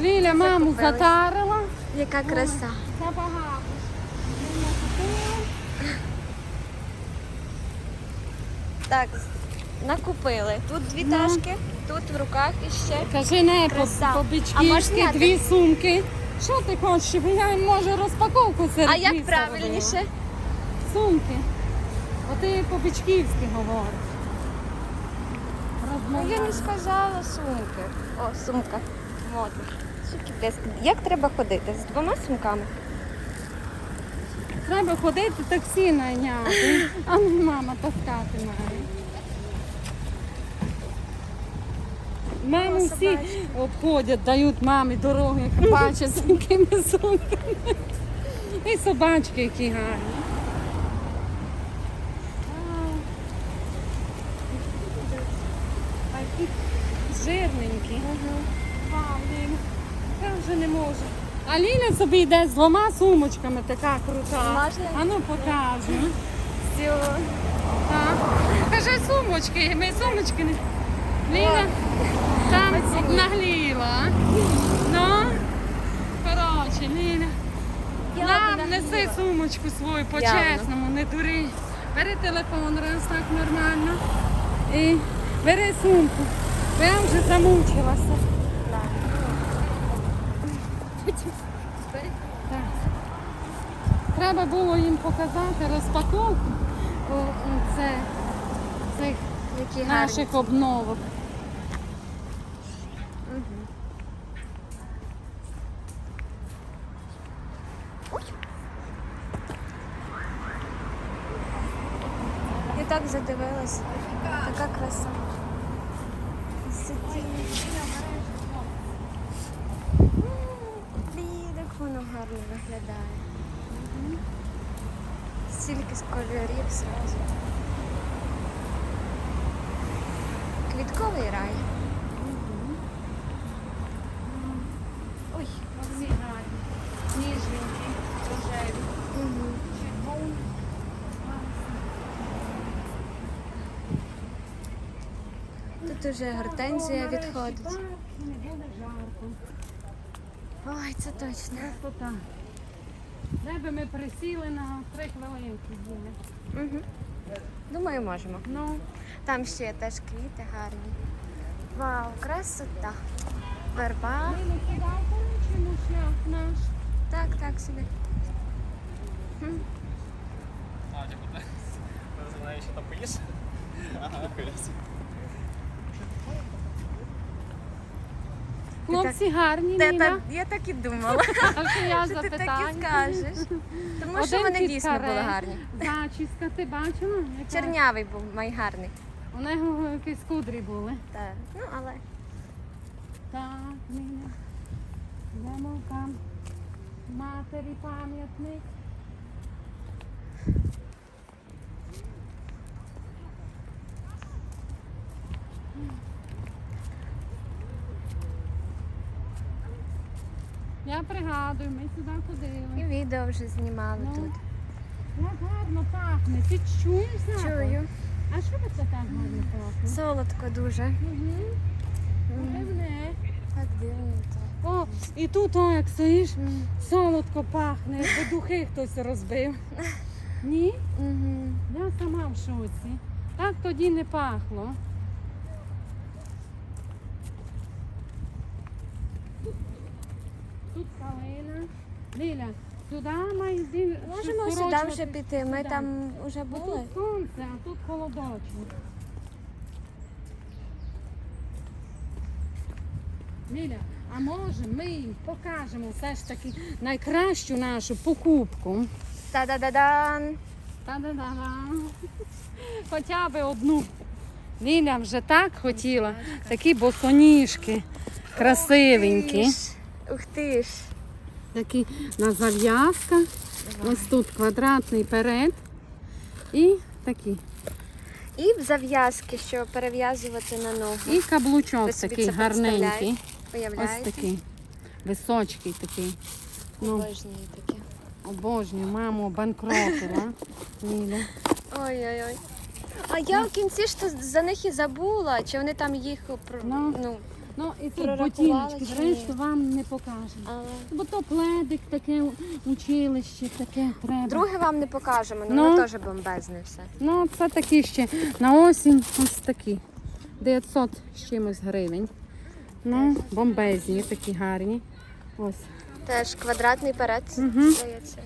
Ліля маму Закупились. затарила. Яка краса. Забагато. Так, накупили. Тут дві Ну. ташки, тут в руках іще. Кажи не Краса. по, А по можна я дві сумки. Що ти хочеш? Я може розпаковку серед А як міста правильніше? Сумки. Бо ти по-бичківськи говориш. Ну, я не Розмовляєш. сказала сумки. О, сумка. Модно. Сумки десь. Як треба ходити? З двома сумками? Треба ходити таксі найняти, а не мама таскати має. Маму всі обходять, дають мамі дороги, як бачать з якими сумками. І собачки, які гарні. Жирненькі. Вау, Ліля, я вже не можу. А Ліля собі йде з двома сумочками, така крута. Можна? А ну покажу. Так. Покажи сумочки, ми сумочки не. Ліля там обнагліла. Ну, коротше, Ліля. Нам неси сумочку свою по-чесному, не дури. Бери телефон раз так нормально. І бери сумку. Я вже замучилася. Так. Треба було їм показати розпаковку о, це, цих Які гарні. наших обновок. Я так задивилась. Така краса. Сидіння. М, Блін, як воно гарно виглядає. Стільки з кольорів зразу. Квітковий рай. Ой, гарні. Ніжненькі, рожеві. Червоні. Тут уже гортензія відходить. Так, Не буде жарко. Ой, це точно. Просто так. Де би ми присіли на три хвилинки були. Угу. Думаю, можемо. Ну, Там ще є теж квіти гарні. Вау, красота. Верба. ми не кидав шлях наш. Так, так собі. А, типу, ти ти знаєш, що там поїш? Ага, Хлопці гарні, Ніна. та, я так і думала, А що я що ти так і скажеш. Тому що вони дійсно були гарні. Зачіска, ти бачила? Яка? Чернявий був майгарний. У нього якісь кудрі були. Так. Ну, але Так, Ніна. Йдемо там. Матері пам'ятник. Я пригадую, ми сюди ходили. і відео вже знімали Ну. тут. Як гарно пахне. Ти чуєш запах? Чую. А що це так гарно пахне? Солодко дуже. Угу. Дивне. Так дивненько. О, і тут, о, як стоїш, солодко пахне, якби духи хтось розбив. Ні? мгм. Я сама в шоці. Так тоді не пахло. Тут калина. Ліля, сюди має. Можемо сюди вже піти. Ми сюди. там вже були. Тут сонце, а тут холодочок. Ліля, а може ми їм покажемо все ж таки найкращу нашу покупку. Та-да-да-дан. Та-да-да-да. Хоча б одну. Ліля вже так хотіла. Такі босоніжки. Красивенькі. Ух ти ж. Такі на зав'язка. Ось тут квадратний перед. І такі. І в зав'язки, що перев'язувати на ногу. І каблучок такий гарненький. Ось такий. Височкий такий. Ну, Обожнюю таке. обожнюю, маму банкротила. Ой-ой-ой. А я в кінці ж то за них і забула, чи вони там їх про- Ну. Ну, Ну і тут ботиночки, чи ні? решту вам не покажемо. Але... Бо то пледик, таке училище, таке треба. Друге вам не покажемо, але Ну. воно теж бомбезне все. Ну, це такі ще на осінь, ось такі. 900 з чимось гривень. Ну, бомбезні, такі гарні. Ось. Теж квадратний перед, Мгм. здається.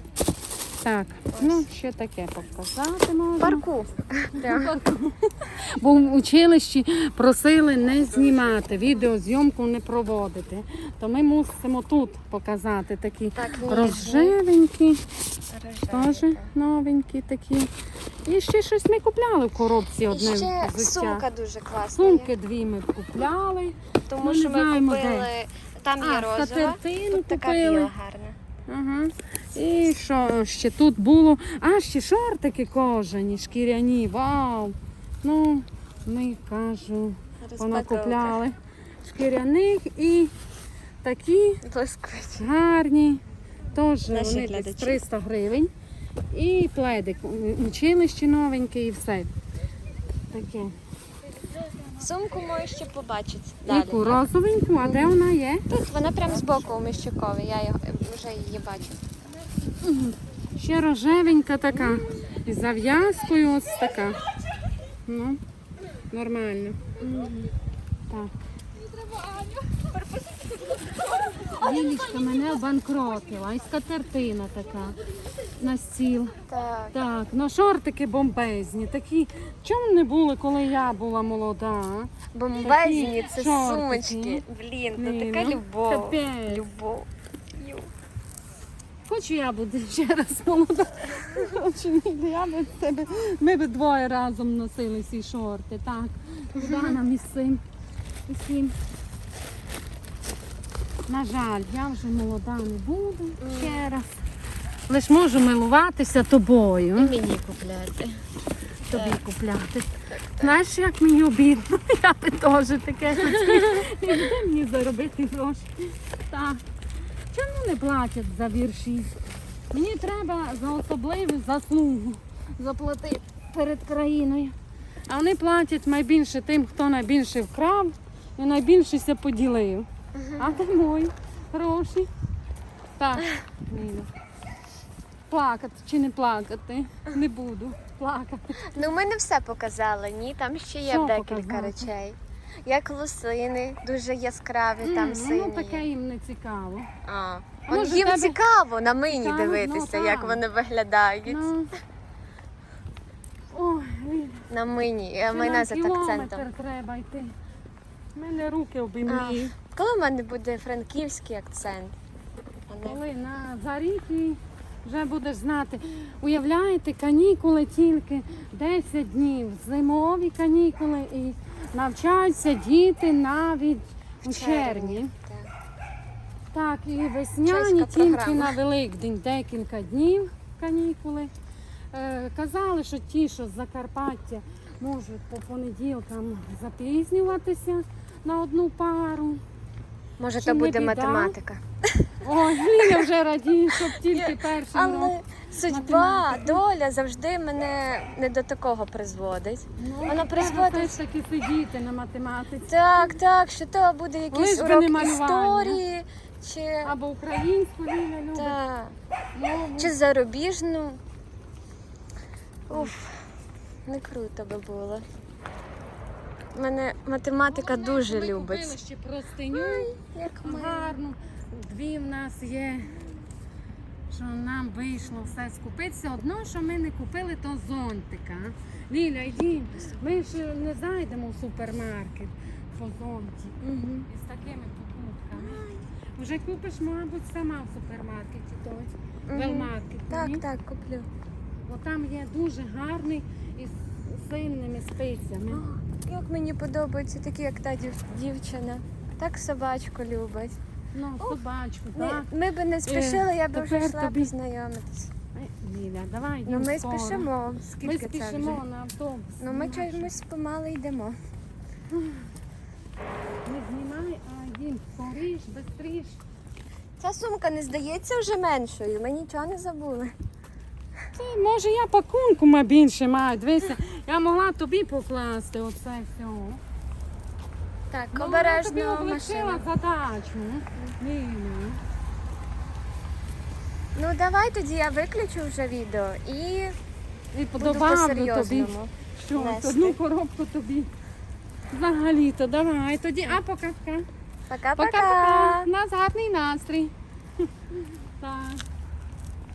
Так, ну ще таке показати можна. Парку. Бо в училищі просили не знімати, відеозйомку не проводити. То ми мусимо тут показати такі Так, ніжний. рожевенькі, теж новенькі такі. І ще щось ми купляли в коробці І одне ще взуття. сумка дуже класна. Сумки є. дві ми купляли. Тому Ну, що ми купили. Там є А, розова, тут така біла гарна. Ага. І що ще тут було? А, ще шортики кожані, шкіряні. Вау! Ну, ми кажу, понакупляли шкіряних і такі Блискучі. гарні. Теж Наші вони десь 300 гривень. І пледик, училище новеньке і все. Таке. Сумку можеш ще побачити. Далі. Яку розовеньку, а де вона є? Тут вона прямо збоку у Міщукові, я його, вже її бачу. Ще рожевенька така. І зав'язкою ось така. Ну, нормально. Так. Лілічка мене обанкротила. І скатертина така на стіл. Так. Так, ну шортики бомбезні. Такі. Чому не були, коли я була молода? Бомбезні, Такі це шортики. сумочки. Блін, Ні, це така ну, любов. капець. Любов. Ю. Хочу я буду ще раз молода. Хочу ні, я би тебе. Ми б двоє разом носили ці шорти. Так. Куди нам із цим? Із? На жаль, я вже молода не буду ще раз. Лиш можу милуватися тобою. І мені купляти. тобі купляти. Знаєш, як мені обідно, я би теж таке хотіла. І Де мені заробити гроші? Так. Чому не платять за вірші? Мені треба за особливу заслугу заплатити перед країною. А вони платять найбільше тим, хто найбільше вкрав і найбільше ся поділив. А де мої гроші? Так, Ніна. Плакати чи не плакати? Не буду плакати. Ну, ми не все показали, ні, там ще є Що декілька показати? речей. Як лосини, дуже яскраві, М, там сині. Воно таке їм не цікаво. А. А От може, їм тебе- цікаво на мені Цікаво? дивитися, Ну, як так. вони виглядають. Ну. Ой, Ліля. На мені, а Ще мене нам за кілометр акцентом. треба йти. У мене руки обімліють. Коли в мене буде франківський акцент? А не- Коли на заріті вже будеш знати. Уявляєте, канікули тільки 10 днів, зимові канікули і навчаються діти навіть у червні. Так. Так, і весняні Чеська тільки програма. на Великдень декілька днів канікули. Е, казали, що ті, що з Закарпаття можуть по понеділкам запізнюватися на одну пару. Може, Чи то не буде біда? математика. Ой, Ліля вже радіє, щоб тільки перший Але урок. судьба, математики. доля завжди мене не до такого призводить. Ну, Вона призводить- все таки сидіти на математиці. Так, так, що то буде Лиш якийсь би урок малювання. історії, чи, Або українську Ліля любить. та, мову. чи зарубіжну. Уф, не круто би було. Мене математика дуже ми любить. купили ще простиню. Як ми. Дві в нас є. Що нам вийшло все скупити. Все одно, що ми не купили, то зонтика. Ліля, йди. Ми ж не зайдемо в супермаркет по зонті. Мгм. Із такими покупками. Вже купиш, мабуть, сама в супермаркеті той. Велмаркет. ні? Так, так, куплю. Бо там є дуже гарний із сильними спицями. Як мені подобається такі, як та дів- дівчина. Так собачку любить. Ну, собачку, Ми, так. ми би не спішили, я би вже йшла тобі- познайомитись. Ліля, давай Ну ми скоро. спішимо. Ми Скільки це вже? на автобус. Ну ми чомусь помало йдемо. Не знімай, а їм скоріш, бистріш. Ця сумка не здається вже меншою. Ми нічого не забули. Це, може я пакунку ма більше маю. Дивися, я могла тобі покласти оце все. Так, Ну, обережно я тобі облегчила машина. задачу. Ніна. Ну давай тоді я виключу вже відео і І буду добавлю тобі. по-серйозному. Що, нести. одну коробку тобі. Взагалі-то, давай тоді, а пока-пока. Пока-пока. Пока-пока. У нас гарний настрій. Так.